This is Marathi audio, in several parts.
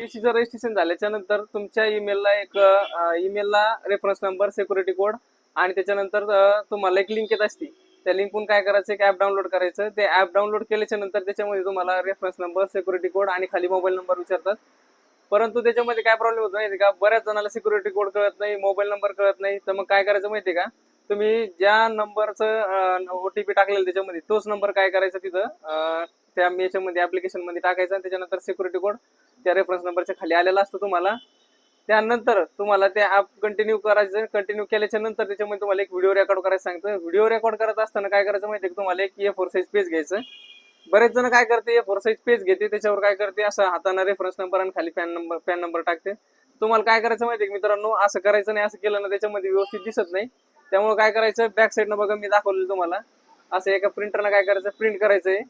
सीसीचं रजिस्ट्रेशन झाल्याच्यानंतर तुमच्या ईमेलला एक ईमेलला रेफरन्स नंबर सिक्युरिटी कोड आणि त्याच्यानंतर तुम्हाला एक लिंक येत असते. त्या लिंकून काय करायचं? एक ॲप डाउनलोड करायचं. ते ॲप डाउनलोड केल्याच्यानंतर त्याच्यामध्ये तुम्हाला रेफरन्स नंबर सिक्युरिटी कोड आणि खाली मोबाईल नंबर विचारतात. परंतु त्याच्यामध्ये काय प्रॉब्लेम होतो माहिती का? बऱ्याच जणाला सिक्युरिटी कोड कळत नाही मोबाईल नंबर कळत नाही. तर मग काय करायचं माहिती का? तुम्ही ज्या नंबरचं ओ टी पी टाकलेलं त्याच्यामध्ये तोच नंबर काय करायचा तिथं? त्या याच्यामध्ये ऍप्लिकेशनमध्ये टाकायचा आणि त्याच्यानंतर सिक्युरिटी कोड त्या रेफरन्स नंबरच्या खाली आलेला असतो तुम्हाला. त्यानंतर तुम्हाला ते ऍप कंटिन्यू करायचं कंटिन्यू केल्याच्यानंतर त्याच्यामध्ये तुम्हाला एक व्हिडिओ रेकॉर्ड करायचं सांगतं व्हिडिओ रेकॉर्ड करत असताना काय करायचं माहिती तुम्हाला? एक ए फोर साईज पेज घ्यायचं. बरेच जण काय करते ए फोर साईज पेज घेते त्याच्यावर काय करते असं हाताने रेफरन्स नंबर आणि खाली पॅन नंबर पॅन नंबर टाकते. तुम्हाला काय करायचं माहिती का मित्रांनो? असं करायचं नाही असं केलं ना त्याच्यामध्ये व्यवस्थित दिसत नाही. त्यामुळे काय करायचं? बॅक साईडनं बघा मी दाखवलेलं तुम्हाला. असं एका प्रिंटरला काय करायचं? प्रिंट करायचंय.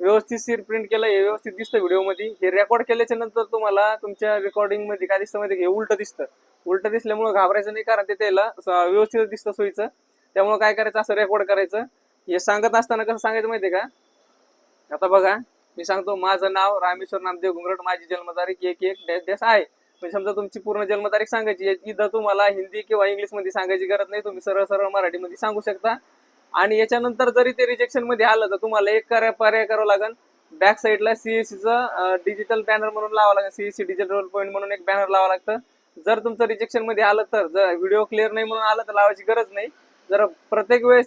व्यवस्थित सीर प्रिंट केलं हे व्यवस्थित दिसतं व्हिडिओमध्ये हे रेकॉर्ड केल्याच्यानंतर तुम्हाला तुमच्या रेकॉर्डिंगमध्ये काय दिसतं माहिती हे उलट दिसतं. उलट दिसल्यामुळे घाबरायचं नाही कारण ते त्याला व्यवस्थित दिसतं सोयीचं. त्यामुळे काय करायचं? असं रेकॉर्ड करायचं. हे सांगत असताना कसं सांगायचं माहिती का? आता बघा मी सांगतो माझं नाव रामेश्वर नामदेव घुंगरट माझी जन्मतारीख एक एक डॅश डॅश आहे. म्हणजे समजा तुमची पूर्ण जन्मतारीख सांगायची आहे. इथं तुम्हाला हिंदी किंवा इंग्लिशमध्ये सांगायची गरज नाही. तुम्ही सरळ सरळ मराठीमध्ये सांगू शकता. आणि याच्यानंतर जरी ते रिजेक्शनमध्ये आलं तर तुम्हाला एक पर्याय करावं लागेल. बॅक साईडला सीएससी चं डिजिटल बॅनर म्हणून लावावं लागेल. सीएससी डिजिटल पॉईंट म्हणून एक बॅनर लावा लागतं. जर तुमचं रिजेक्शनमध्ये आलं तर जर व्हिडिओ क्लिअर नाही म्हणून आलं तर लावायची गरज नाही. जर प्रत्येक वेळेस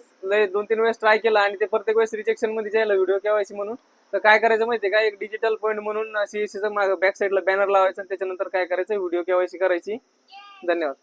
दोन तीन वेळेस ट्राय केला आणि ते प्रत्येक वेळेस रिजेक्शनमध्ये जायला व्हिडिओ केवायसी म्हणून तर काय करायचं माहितीये का? एक डिजिटल पॉईंट म्हणून सीएससीचं बॅक साईडला बॅनर लावायचं त्याच्यानंतर काय करायचं? व्हिडिओ केवायसी करायची. धन्यवाद.